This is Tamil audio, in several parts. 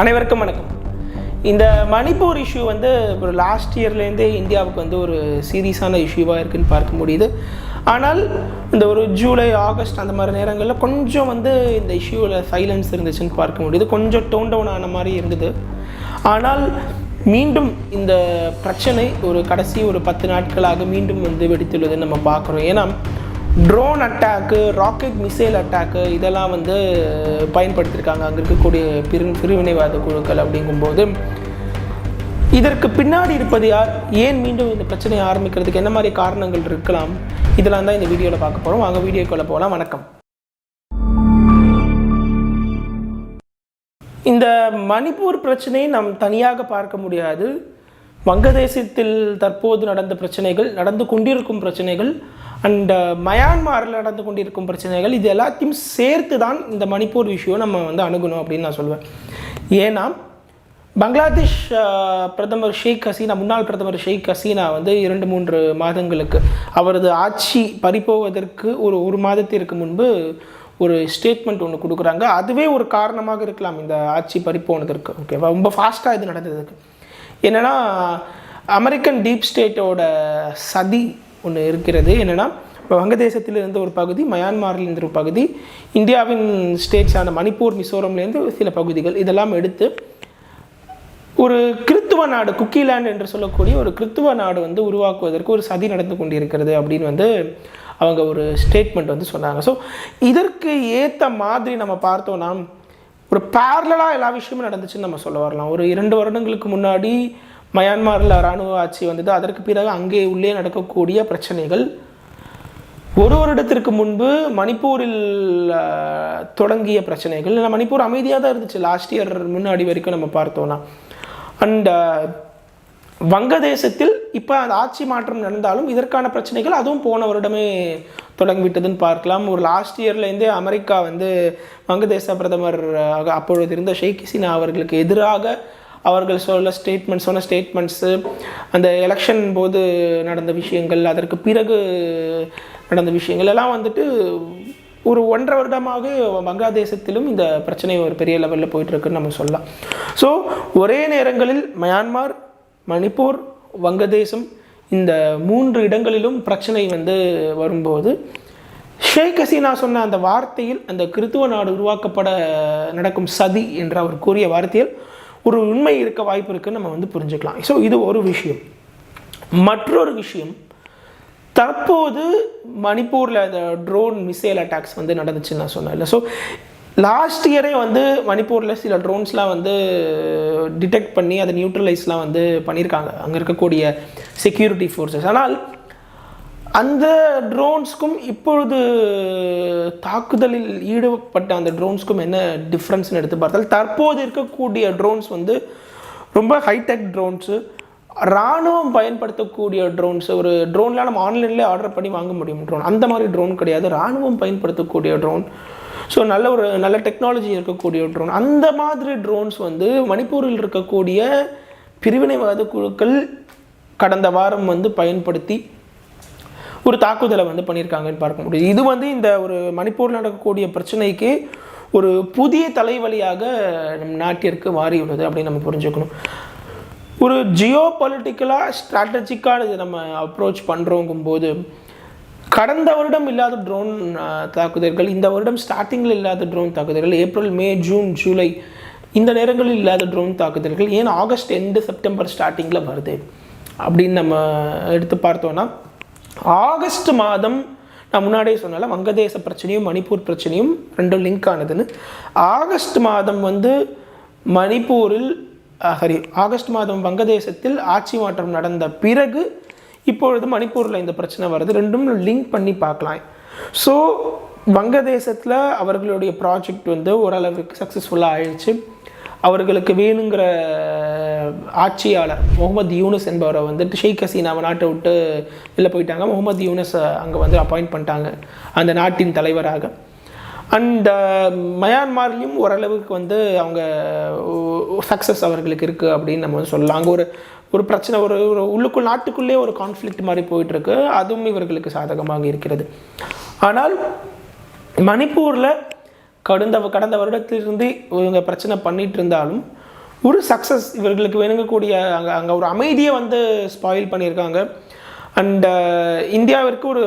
அனைவருக்கும் வணக்கம். இந்த மணிப்பூர் இஷ்யூ வந்து ஒரு லாஸ்ட் இயர்லேருந்தே இந்தியாவுக்கு வந்து ஒரு சீரியஸான இஷ்யூவாக இருக்குதுன்னு பார்க்க முடியுது. ஆனால் இந்த ஒரு ஜூலை ஆகஸ்ட் அந்த மாதிரி நேரங்களில் கொஞ்சம் வந்து இந்த இஷ்யூவில் சைலன்ஸ் இருந்துச்சுன்னு பார்க்க முடியுது. கொஞ்சம் டோன் டவுன் ஆன மாதிரி இருந்தது. ஆனால் மீண்டும் இந்த பிரச்சனை ஒரு கடைசி ஒரு பத்து நாட்களாக மீண்டும் வந்து வெடித்துள்ளதுன்னு நம்ம பார்க்குறோம். ஏன்னா drone attack rocket missile attack இதெல்லாம் வந்து பயன்படுத்தியிருக்காங்க அங்கே இருக்கக்கூடிய பிரி பிரிவினைவாத குழுக்கள் அப்படிங்கும்போது. இதற்கு பின்னாடி இருப்பது யார்? ஏன் மீண்டும் இந்த பிரச்சனையை ஆரம்பிக்கிறதுக்கு என்ன மாதிரி காரணங்கள் இருக்கலாம்? இதெல்லாம் தான் இந்த வீடியோவில் பார்க்க போகிறோம் வாங்க வீடியோக்குள்ளே போகலாம் வணக்கம். இந்த மணிப்பூர் பிரச்சனையை நாம் தனியாக பார்க்க முடியாது. வங்கதேசத்தில் தற்போது நடந்த பிரச்சனைகள் நடந்து கொண்டிருக்கும் பிரச்சனைகள் அண்ட் uh, மயான்மாரில் நடந்து கொண்டிருக்கும் பிரச்சனைகள் இது எல்லாத்தையும் சேர்த்து தான் இந்த மணிப்பூர் விஷயம் நம்ம வந்து அணுகணும் அப்படின்னு நான் சொல்லுவேன் ஏன்னா பங்களாதேஷ் uh, பிரதமர் ஷேக் ஹசீனா முன்னாள் பிரதமர் ஷேக் ஹசீனா வந்து இரண்டு மூன்று மாதங்களுக்கு அவரது ஆட்சி பறிப்போவதற்கு ஒரு ஒரு மாதத்திற்கு முன்பு ஒரு ஸ்டேட்மெண்ட் ஒன்று கொடுக்குறாங்க. அதுவே ஒரு காரணமாக இருக்கலாம் இந்த ஆட்சி பறிப்போனதற்கு ஓகேவா ரொம்ப ஃபாஸ்ட்டாக இது நடந்ததுக்கு. என்னென்னா அமெரிக்கன் டீப் ஸ்டேட்டோட சதி ஒன்று இருக்கிறது. என்னென்னா இப்போ வங்கதேசத்திலிருந்து ஒரு பகுதி மயான்மாரிலிருந்து ஒரு பகுதி இந்தியாவின் ஸ்டேட்ஸான மணிப்பூர் மிசோரம்லேருந்து சில பகுதிகள். இதெல்லாம் எடுத்து ஒரு கிறித்துவ நாடு குக்கிலேண்ட் என்று சொல்லக்கூடிய ஒரு கிறித்துவ நாடு வந்து உருவாக்குவதற்கு ஒரு சதி நடந்து கொண்டிருக்கிறது அப்படின்னு வந்து அவங்க ஒரு ஸ்டேட்மெண்ட் வந்து சொன்னாங்க. ஸோ இதற்கு ஏற்ற மாதிரி நம்ம பார்த்தோன்னா ஒரு பேரலாக எல்லா விஷயமும் நடந்துச்சுன்னு நம்ம சொல்ல வரலாம். ஒரு இரண்டு வருடங்களுக்கு முன்னாடி மயான்மாரில் இராணுவ ஆட்சி வந்தது. அதற்கு பிறகு அங்கே உள்ளே நடக்கக்கூடிய பிரச்சனைகள். ஒரு வருடத்திற்கு முன்பு மணிப்பூரில் தொடங்கிய பிரச்சனைகள். இல்லை, மணிப்பூர் அமைதியாக தான் இருந்துச்சு. லாஸ்ட் இயர் முன்னாடி வரைக்கும் நம்ம பார்த்தோன்னா அண்ட் வங்கதேசத்தில் இப்போ அந்த ஆட்சி மாற்றம் நடந்தாலும் இதற்கான பிரச்சனைகள் அதுவும் போன வருடமே தொடங்கிவிட்டதுன்னு பார்க்கலாம். ஒரு லாஸ்ட் இயர்லேருந்தே அமெரிக்கா வந்து வங்கதேச பிரதமர் அப்பொழுது இருந்த ஷேக் ஹசீனா அவர்களுக்கு எதிராக அவர்கள் சொல்ல ஸ்டேட்மெண்ட் சொன்ன ஸ்டேட்மெண்ட்ஸு அந்த எலெக்ஷன் போது நடந்த விஷயங்கள் அதற்கு பிறகு நடந்த விஷயங்கள் எல்லாம் வந்துட்டு ஒரு ஒன்றரை வருடமாக வங்காளதேசத்திலும் இந்த பிரச்சனை ஒரு பெரிய லெவலில் போயிட்டுருக்குன்னு நம்ம சொல்லலாம். ஸோ ஒரே நேரங்களில் மயான்மார் மணிப்பூர் வங்கதேசம் இந்த மூன்று இடங்களிலும் பிரச்சனை வந்து வரும்போது ஷேக் ஹசீனா சொன்ன அந்த வார்த்தையில் அந்த கிறித்துவ நாடு உருவாக்கப்பட நடக்கும் சதி என்று அவர் கூறிய வார்த்தையில் ஒரு உண்மை இருக்க வாய்ப்பு இருக்குன்னு நம்ம வந்து புரிஞ்சுக்கலாம். ஸோ இது ஒரு விஷயம். மற்றொரு விஷயம் தற்போது மணிப்பூரில் அந்த ட்ரோன் மிசைல் அட்டாக்ஸ் வந்து நடந்துச்சுன்னு நான் சொன்னேன் இல்லை ஸோ லாஸ்ட் இயரே வந்து மணிப்பூரில் சில ட்ரோன்ஸ்லாம் வந்து டிடெக்ட் பண்ணி அதை நியூட்ரலைஸ்லாம் வந்து பண்ணியிருக்காங்க. அங்கே இருக்கக்கூடிய செக்யூரிட்டி ஃபோர்ஸஸ் ஆனால் அந்த ட்ரோன்ஸ்க்கும் இப்பொழுது தாக்குதலில் ஈடுபட்ட அந்த ட்ரோன்ஸ்க்கும் என்ன டிஃப்ரென்ஸ்னு எடுத்து பார்த்தால் தற்போது இருக்கக்கூடிய ட்ரோன்ஸ் வந்து ரொம்ப ஹைடெக் ட்ரோன்ஸு இராணுவம் பயன்படுத்தக்கூடிய ட்ரோன்ஸ் ஒரு ட்ரோன்லாம் நம்ம ஆன்லைன்லேயே ஆர்டர் பண்ணி வாங்க முடியும் ட்ரோன் அந்த மாதிரி ட்ரோன் கிடையாது. இராணுவம் பயன்படுத்தக்கூடிய ட்ரோன் ஸோ நல்ல ஒரு நல்ல டெக்னாலஜி இருக்கக்கூடிய ட்ரோன் அந்த மாதிரி ட்ரோன்ஸ் வந்து மணிப்பூரில் இருக்கக்கூடிய பிரிவினைவாத குழுக்கள் கடந்த வாரம் வந்து பயன்படுத்தி ஒரு தாக்குதலை வந்து பண்ணியிருக்காங்கன்னு பார்க்க முடியுது. இது வந்து இந்த ஒரு மணிப்பூரில் நடக்கக்கூடிய பிரச்சனைக்கு ஒரு புதிய தலைவலியாக நம் நாட்டிற்கு மாறியுள்ளது அப்படின்னு நம்ம புரிஞ்சுக்கணும். ஒரு ஜியோ பொலிட்டிக்கலாக ஸ்ட்ராட்டஜிக்காக இது நம்ம அப்ரோச் பண்ணுறோங்கும்போது கடந்த வருடம் இல்லாத ட்ரோன் தாக்குதல்கள் இந்த வருடம் ஸ்டார்டிங்கில் இல்லாத ட்ரோன் தாக்குதல்கள் ஏப்ரல் மே ஜூன் ஜூலை இந்த நேரங்களில் இல்லாத ட்ரோன் தாக்குதல்கள் ஏன் ஆகஸ்ட் எண்டு செப்டம்பர் ஸ்டார்டிங்கில் வருது? அப்படின்னு நம்ம எடுத்து பார்த்தோன்னா ஆகஸ்ட் மாதம் நான் முன்னாடியே சொன்னால வங்கதேச பிரச்சனையும் மணிப்பூர் பிரச்சனையும் ரெண்டும் லிங்க் ஆனதுன்னு. ஆகஸ்ட் மாதம் வந்து மணிப்பூரில் சாரி ஆகஸ்ட் மாதம் வங்கதேசத்தில் ஆட்சி மாற்றம் நடந்த பிறகு இப்பொழுது மணிப்பூரில் இந்த பிரச்சனை வருது. ரெண்டும் லிங்க் பண்ணி பார்க்கலாம். ஸோ வங்கதேசத்தில் அவர்களுடைய ப்ராஜெக்ட் வந்து ஓரளவுக்கு சக்ஸஸ்ஃபுல்லாக ஆயிடுச்சு. அவர்களுக்கு வேணுங்கிற ஆட்சியாளர் முகமது யூனஸ் என்பவரை வந்துட்டு ஷேக் ஹசீனாவை நாட்டை விட்டு வெளில போயிட்டாங்க. முகமது யூனஸ் அங்கே வந்து அப்பாயிண்ட் பண்ணிட்டாங்க. அந்த நாட்டின் தலைவராக. அண்ட் மயான்மார்லேயும் uh, ஓரளவுக்கு வந்து அவங்க சக்ஸஸ் அவர்களுக்கு இருக்குது அப்படின்னு நம்ம வந்து சொல்லலாம். அங்கே ஒரு ஒரு பிரச்சனை ஒரு ஒரு உள்ளுக்குள் நாட்டுக்குள்ளே ஒரு கான்ஃப்ளிக்ட் மாதிரி போயிட்டுருக்கு. அதுவும் இவர்களுக்கு சாதகமாக இருக்கிறது. ஆனால் மணிப்பூரில் கடந்த கடந்த வருடத்திலிருந்து இவங்க பிரச்சனை பண்ணிட்டு இருந்தாலும் ஒரு சக்ஸஸ் இவர்களுக்கு வேணுங்கக்கூடிய அங்கே அங்கே ஒரு அமைதியை வந்து ஸ்பாயில் பண்ணியிருக்காங்க. அண்ட் uh, இந்தியாவிற்கு ஒரு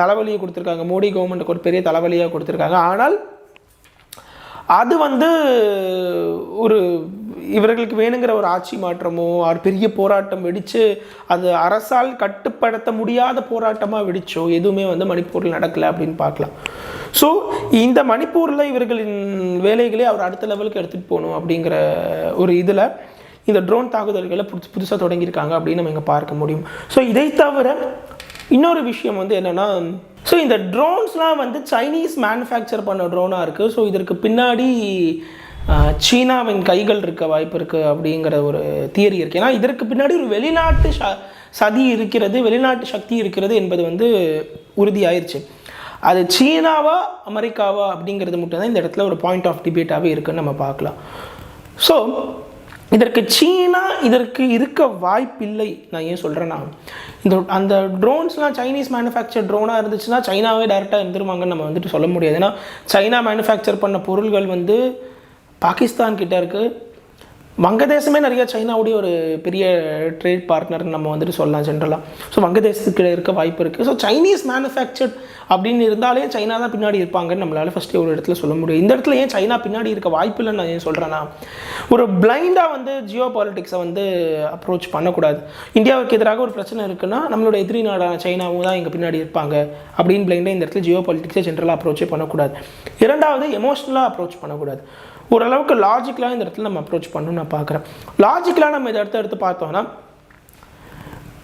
தலைவலியை கொடுத்துருக்காங்க. மோடி கவர்மெண்ட்டுக்கு ஒரு பெரிய தலைவலியாக கொடுத்துருக்காங்க. ஆனால் அது வந்து ஒரு இவர்களுக்கு வேணுங்கிற ஒரு ஆட்சி மாற்றமோ ஒரு பெரிய போராட்டம் வெடித்து அது அரசால் கட்டுப்படுத்த முடியாத போராட்டமாக வெடிச்சோ எதுவுமே வந்து மணிப்பூரில் நடக்கலை அப்படின்னு பார்க்கலாம். ஸோ இந்த மணிப்பூரில் இவர்களின் வேலைகளே அவர் அடுத்த லெவலுக்கு எடுத்துகிட்டு போகணும் அப்படிங்கிற ஒரு இதில் இந்த ட்ரோன் தாக்குதல்களை புதுசு புதுசாக தொடங்கியிருக்காங்க அப்படின்னு நம்ம இங்கே பார்க்க முடியும். ஸோ இதை தவிர இன்னொரு விஷயம் வந்து என்னென்னா ஸோ இந்த ட்ரோன்ஸ்லாம் வந்து சைனீஸ் மேனுஃபேக்சர் பண்ண ட்ரோனாக இருக்குது ஸோ இதற்கு பின்னாடி சீனாவின் கைகள் இருக்க வாய்ப்பு இருக்குது அப்படிங்கிற ஒரு தியரி இருக்குது ஏன்னா இதற்கு பின்னாடி ஒரு வெளிநாட்டு ச சதி இருக்கிறது வெளிநாட்டு சக்தி இருக்கிறது என்பது வந்து உறுதியாயிருச்சு. அது சீனாவா அமெரிக்காவா அப்படிங்கிறது மட்டும்தான் இந்த இடத்துல ஒரு பாயிண்ட் ஆஃப் டிபேட்டாகவே இருக்குன்னு நம்ம பார்க்கலாம். ஸோ இதற்கு சீனா இதற்கு இருக்க வாய்ப்பில்லை. நான் ஏன் சொல்கிறேன்னா இந்த அந்த ட்ரோன்ஸ்லாம் சைனீஸ் மேனுஃபேக்சர் ட்ரோனாக இருந்துச்சுன்னா சைனாவே டேரெக்டாக இருந்துருவாங்கன்னு நம்ம வந்துட்டு சொல்ல முடியாது. ஏன்னா சைனா மேனுஃபேக்சர் பண்ண பொருள்கள் வந்து பாகிஸ்தான் கிட்டே இருக்குது வங்கதேசமே நிறைய சைனாவுடைய ஒரு பெரிய ட்ரேட் பார்ட்னர்னு நம்ம வந்துட்டு சொல்லலாம் ஜென்ரலாக ஸோ வங்கதேசத்துக்கு இருக்க வாய்ப்பு இருக்குது ஸோ சைனீஸ் மேனுஃபேக்சர்ட் அப்படின்னு இருந்தாலே சைனா தான் பின்னாடி இருப்பாங்கன்னு நம்மளால் ஃபஸ்ட்டு ஒரு இடத்துல சொல்ல முடியும். இந்த இடத்துல ஏன் சைனா பின்னாடி இருக்க வாய்ப்பு இல்லைன்னு நான் ஏன் சொல்கிறேன்னா ஒரு பிளைண்டாக வந்து ஜியோ பாலிட்டிக்ஸை வந்து அப்ரோச் பண்ணக்கூடாது. இந்தியாவுக்கு எதிராக ஒரு பிரச்சனை இருக்குன்னா நம்மளோட எதிரி நாடான சைனாவும் தான் எங்கள் பின்னாடி இருப்பாங்க அப்படின்னு பிளைண்டாக இந்த இடத்துல ஜியோ பாலிட்டிக்ஸை ஜென்ரலாக அப்ரோச்சே பண்ணக்கூடாது. இரண்டாவது எமோஷ்னலாக அப்ரோச் பண்ணக்கூடாது. ஓரளவுக்கு லாஜிக்கலாக இந்த இடத்துல நம்ம அப்ரோச் பண்ணணும்னு நான் பார்க்குறேன். லாஜிக்கலாக நம்ம இதை எடுத்து எடுத்து பார்த்தோம்னா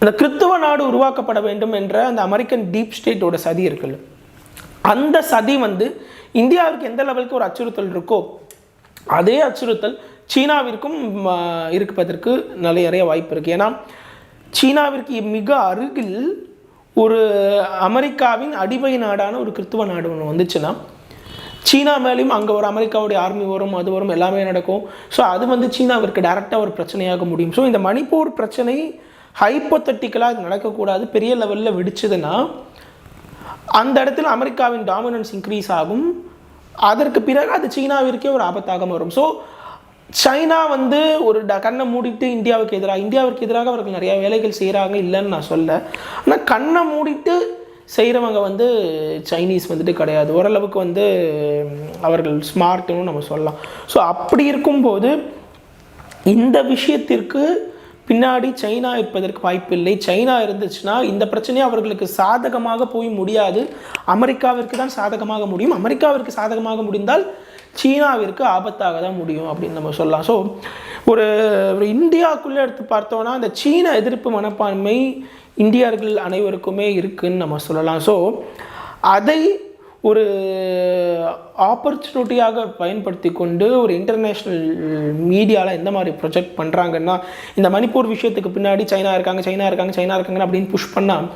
அந்த கிறித்துவ நாடு உருவாக்கப்பட வேண்டும் என்ற அந்த அமெரிக்கன் டீப் ஸ்டேட்டோட சதி இருக்குல்ல. அந்த சதி வந்து இந்தியாவிற்கு எந்த லெவலுக்கு ஒரு அச்சுறுத்தல் இருக்கோ அதே அச்சுறுத்தல் சீனாவிற்கும் இருப்பதற்கு நிறைய நிறைய வாய்ப்பு இருக்குது ஏன்னா சீனாவிற்கு மிக அருகில் ஒரு அமெரிக்காவின் அடிமை நாடான ஒரு கிறித்துவ நாடு ஒன்று வந்துச்சுன்னா சீனா மேலேயும் அங்கே ஒரு அமெரிக்காவுடைய ஆர்மி வரும் அது வரும் எல்லாமே நடக்கும். ஸோ அது வந்து சீனாவிற்கு டேரெக்டாக ஒரு பிரச்சனையாக முடியும். ஸோ இந்த மணிப்பூர் பிரச்சனை ஹைப்போத்தட்டிக்கலாக இது நடக்கக்கூடாது. பெரிய லெவலில் வெடிச்சதுன்னா அந்த இடத்துல அமெரிக்காவின் டாமினன்ஸ் இன்க்ரீஸ் ஆகும். அதற்கு பிறகு அது சீனாவிற்கே ஒரு ஆபத்தாக வரும் ஸோ சைனா வந்து ஒரு ட கண்ணை மூடிட்டு இந்தியாவுக்கு எதிராக இந்தியாவிற்கு எதிராக அவர்கள் நிறைய வேலைகள் செய்கிறாங்க இல்லைன்னு நான் சொல்ல. ஆனால் கண்ணை மூடிட்டு செய்கிறவங்க வந்து சைனீஸ் வந்துட்டு கிடையாது. ஓரளவுக்கு வந்து அவர்கள் ஸ்மார்ட்டுன்னு நம்ம சொல்லலாம். ஸோ அப்படி இருக்கும்போது இந்த விஷயத்திற்கு பின்னாடி சைனா இருப்பதற்கு வாய்ப்பில்லை சைனா இருந்துச்சுன்னா இந்த பிரச்சனையை அவர்களுக்கு சாதகமாக போய் முடியாது. அமெரிக்காவிற்கு தான் சாதகமாக முடியும். அமெரிக்காவிற்கு சாதகமாக முடிந்தால் சீனாவிற்கு ஆபத்தாக தான் முடியும் அப்படின்னு நம்ம சொல்லலாம். ஸோ ஒரு ஒரு இந்தியாவுக்குள்ளே எடுத்து பார்த்தோன்னா அந்த சீன எதிர்ப்பு மனப்பான்மை இந்தியர்கள் அனைவருக்குமே இருக்குன்னு நம்ம சொல்லலாம். ஸோ அதை ஒரு ஆப்பர்ச்சுனிட்டியாக பயன்படுத்தி கொண்டு ஒரு இன்டர்நேஷ்னல் மீடியாவில் எந்த மாதிரி ப்ரொஜெக்ட் பண்ணுறாங்கன்னா இந்த மணிப்பூர் விஷயத்துக்கு பின்னாடி சைனா இருக்காங்க சைனா இருக்காங்க சைனா இருக்காங்க அப்படின்னு புஷ் பண்ணால்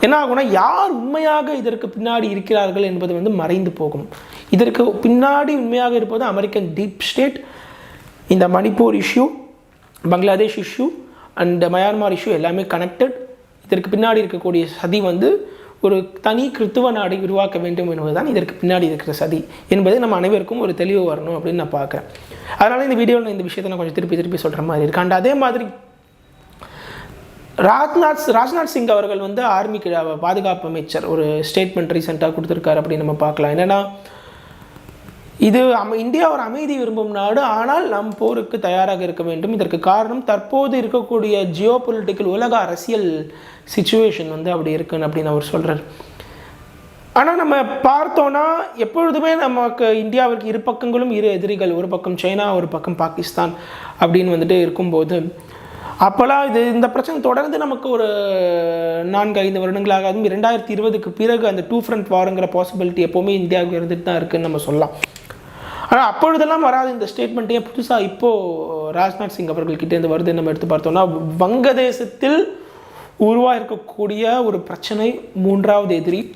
என்ன ஆகும்னா யார் உண்மையாக இதற்கு பின்னாடி இருக்கிறார்கள் என்பது வந்து மறைந்து போகும். இதற்கு பின்னாடி உண்மையாக இருப்பது அமெரிக்கன் டீப் ஸ்டேட் இந்த Manipur issue Bangladesh issue and Myanmar issue எல்லாமே கனெக்டட் இதற்கு பின்னாடி இருக்கக்கூடிய சதி வந்து ஒரு தனி கிறித்துவ நாடை உருவாக்க வேண்டும் என்பதுதான் இதற்கு பின்னாடி இருக்கிற சதி என்பது நம்ம அனைவருக்கும் ஒரு தெளிவு வரணும் அப்படின்னு நான் பார்க்குறேன். அதனால் இந்த வீடியோவில் இந்த விஷயத்தை நான் கொஞ்சம் திருப்பி திருப்பி சொல்கிற மாதிரி இருக்கு. அண்ட் அதே மாதிரி ராஜ்நாத் ராஜ்நாத் சிங் அவர்கள் வந்து ஆர்மிக்கு பாதுகாப்பு அமைச்சர் ஒரு ஸ்டேட்மெண்ட் ரீசெண்டாக கொடுத்துருக்காரு அப்படின்னு நம்ம பார்க்கலாம். என்னென்னா இது அம இந்தியா ஒரு அமைதி விரும்பும் நாடு. ஆனால் நம் போருக்கு தயாராக இருக்க வேண்டும். இதற்கு காரணம் தற்போது இருக்கக்கூடிய ஜியோ உலக அரசியல் சுச்சுவேஷன் வந்து அப்படி இருக்குன்னு அப்படின்னு அவர் சொல்கிறார் ஆனால் நம்ம பார்த்தோன்னா எப்பொழுதுமே நமக்கு இந்தியாவிற்கு இரு பக்கங்களும் இரு எதிரிகள். ஒரு பக்கம் சைனா ஒரு பக்கம் பாகிஸ்தான் அப்படின்னு வந்துட்டு இருக்கும்போது அப்போல்லாம் இது இந்த பிரச்சனை தொடர்ந்து நமக்கு ஒரு நான்கு ஐந்து வருடங்களாக அதுவும் இரண்டாயிரத்தி இருபதுக்கு பிறகு அந்த டூ ஃப்ரண்ட் வாருங்கிற பாசிபிலிட்டி எப்போவுமே இந்தியாவுக்கு இருந்துட்டு தான் இருக்குதுன்னு நம்ம சொல்லலாம். ஆனால் அப்பொழுதெல்லாம் வராது இந்த ஸ்டேட்மெண்ட்டே புதுசாக இப்போது ராஜ்நாத் சிங் அவர்கள்கிட்டேருந்து வருது நம்ம எடுத்து பார்த்தோம்னா வங்கதேசத்தில் உருவாயிருக்கக்கூடிய ஒரு பிரச்சனை மூன்றாவது எதிரி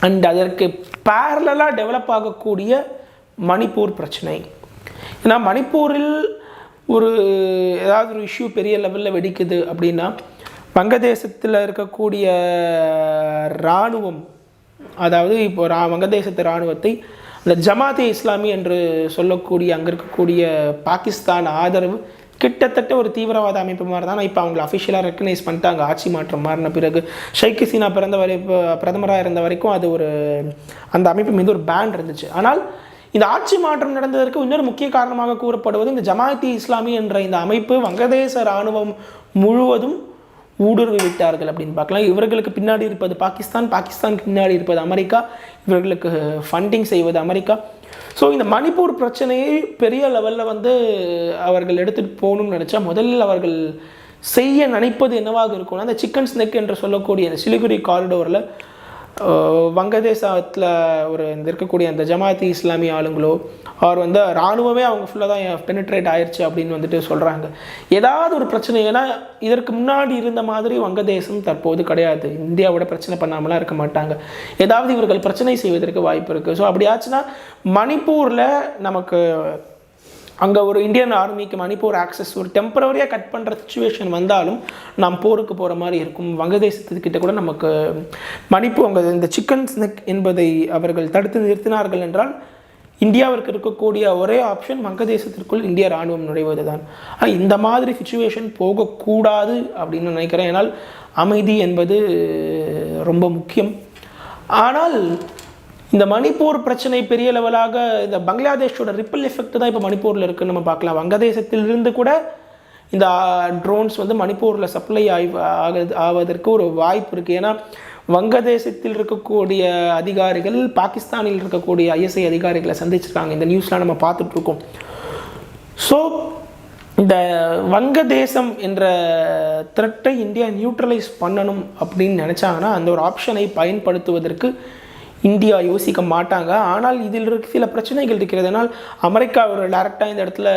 அண்ட் அதற்கு பேரலாக டெவலப் ஆகக்கூடிய மணிப்பூர் பிரச்சனை. ஏன்னா மணிப்பூரில் ஒரு ஏதாவது ஒரு இஷ்யூ பெரிய லெவலில் வெடிக்குது அப்படின்னா வங்கதேசத்தில் இருக்கக்கூடிய இராணுவம் அதாவது இப்போ ரா வங்கதேசத்து இராணுவத்தை அந்த ஜமாத்தே இஸ்லாமி என்று சொல்லக்கூடிய அங்கே இருக்கக்கூடிய பாகிஸ்தான் ஆதரவு கிட்டத்தட்ட ஒரு தீவிரவாத அமைப்பு மாதிரி தான். இப்போ அவங்களை அஃபிஷியலாக ரெக்கனைஸ் பண்ணிட்டாங்க. ஆட்சி மாற்றம் மாறின பிறகு ஷேக் ஹசீனா பிறந்த வரை பிரதமராக இருந்த வரைக்கும் அது ஒரு அந்த அமைப்பு மீது ஒரு பேன் இருந்துச்சு. ஆனால் இந்த ஆட்சி மாற்றம் நடந்ததற்கு இன்னொரு முக்கிய காரணமாக கூறப்படுவது இந்த ஜமாத்தி இஸ்லாமி என்ற இந்த அமைப்பு வங்கதேச இராணுவம் முழுவதும் ஊடுருவி விட்டார்கள் அப்படின்னு பார்க்கலாம். இவர்களுக்கு பின்னாடி இருப்பது பாகிஸ்தான் பாகிஸ்தானுக்கு பின்னாடி இருப்பது அமெரிக்கா இவர்களுக்கு ஃபண்டிங் செய்வது அமெரிக்கா. ஸோ இந்த மணிப்பூர் பிரச்சனையை பெரிய லெவலில் வந்து அவர்கள் எடுத்துகிட்டு போகணும்னு நினச்சா முதலில் அவர்கள் செய்ய நினைப்பது என்னவாக இருக்கும்னா அந்த சிக்கன் ஸ்னெக் என்று சொல்லக்கூடிய அந்த சிலிகுரி காரிடோரில் வங்கதேசத்தில் ஒரு இந்த இருக்கக்கூடிய அந்த ஜமாத்தி இஸ்லாமிய ஆளுங்களோ அவர் வந்து இராணுவமே அவங்க ஃபுல்லாக தான் பெனிட்ரேட் ஆயிடுச்சு அப்படின்னு வந்துட்டு சொல்கிறாங்க ஏதாவது ஒரு பிரச்சனை ஏன்னா இதற்கு முன்னாடி இருந்த மாதிரி வங்கதேசம் தற்போது கிடையாது. இந்தியாவோட பிரச்சனை பண்ணாமலாம் இருக்க மாட்டாங்க. ஏதாவது இவர்கள் பிரச்சனை செய்வதற்கு வாய்ப்பு இருக்குது ஸோ அப்படி ஆச்சுன்னா மணிப்பூரில் நமக்கு அங்கே ஒரு இந்தியன் ஆர்மிக்கு மணிப்பூர் ஆக்சஸ் ஒரு டெம்பரவரியாக கட் பண்ணுற சுச்சுவேஷன் வந்தாலும் நாம் போருக்கு போகிற மாதிரி இருக்கும். வங்கதேசத்துக்கிட்ட கூட நமக்கு மணிப்பூர் அங்கே இந்த சிக்கன் ஸ்னெக் என்பதை அவர்கள் தடுத்து நிறுத்தினார்கள் என்றால் இந்தியாவிற்கு இருக்கக்கூடிய ஒரே ஆப்ஷன் வங்கதேசத்திற்குள் இந்திய ராணுவம் நுழைவது தான் இந்த மாதிரி சுச்சுவேஷன் போகக்கூடாது அப்படின்னு நினைக்கிறேன். ஏன்னால் அமைதி என்பது ரொம்ப முக்கியம். ஆனால் இந்த மணிப்பூர் பிரச்சனை பெரிய லெவலாக இந்த பங்களாதேஷோட ரிப்பிள் எஃபெக்ட் தான் இப்போ மணிப்பூரில் இருக்குன்னு நம்ம பார்க்கலாம். வங்கதேசத்திலிருந்து கூட இந்த ட்ரோன்ஸ் வந்து மணிப்பூரில் சப்ளை ஆய் ஆகுது ஆவதற்கு ஒரு வாய்ப்பு இருக்குது ஏன்னா வங்கதேசத்தில் இருக்கக்கூடிய அதிகாரிகள் பாகிஸ்தானில் இருக்கக்கூடிய ஐஎஸ்ஐ அதிகாரிகளை சந்திச்சிருக்காங்க. இந்த நியூஸ்லாம் நம்ம பார்த்துட்ருக்கோம். ஸோ இந்த வங்கதேசம் என்ற த்ரெட்டை இந்தியா நியூட்ரலைஸ் பண்ணணும் அப்படின்னு நினச்சாங்கன்னா அந்த ஒரு ஆப்ஷனை பயன்படுத்துவதற்கு இந்தியா யோசிக்க மாட்டாங்க. ஆனால் இதில் இருக்க சில பிரச்சனைகள் இருக்கிறதுனால் அமெரிக்கா ஒரு டேரெக்டாக இந்த இடத்துல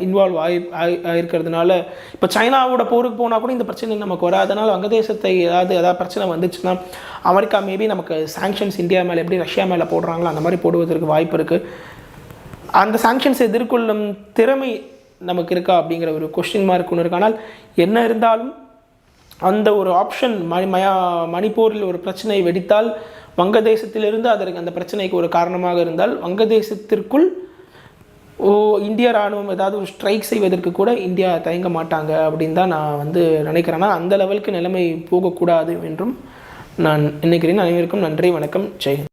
இன்வால்வ் ஆகி ஆகி- ஆகிருக்கிறதுனால இப்போ சைனாவோட போருக்கு போனால் கூட இந்த பிரச்சனை நமக்கு வராதனால் வங்கதேசத்தை ஏதாவது ஏதாவது பிரச்சனை வந்துச்சுன்னா அமெரிக்கா மேபி நமக்கு சாங்ஷன்ஸ் இந்தியா மேலே எப்படி ரஷ்யா மேலே போடுறாங்களோ அந்த மாதிரி போடுவதற்கு வாய்ப்பு இருக்குது அந்த சாங்ஷன்ஸ் எதிர்கொள்ளும் திறமை நமக்கு இருக்கா அப்படிங்கிற ஒரு கொஸ்டின் மார்க் ஒன்று இருக்கு. ஆனால் என்ன இருந்தாலும் அந்த ஒரு ஆப்ஷன் மணி மயா மணிப்பூரில் ஒரு பிரச்சனை வெடித்தால் வங்கதேசத்திலிருந்து அதற்கு அந்த பிரச்சனைக்கு ஒரு காரணமாக இருந்தால் வங்கதேசத்திற்குள் ஓ இந்திய ராணுவம் ஏதாவது ஒரு ஸ்ட்ரைக் செய்வதற்கு கூட இந்தியா தயங்க மாட்டாங்க அப்படின்னு தான் நான் வந்து நினைக்கிறேன்னா அந்த லெவலுக்கு நிலைமை போகக்கூடாது என்றும் நான் நினைக்கிறேன். அனைவருக்கும் நன்றி வணக்கம் ஜெய்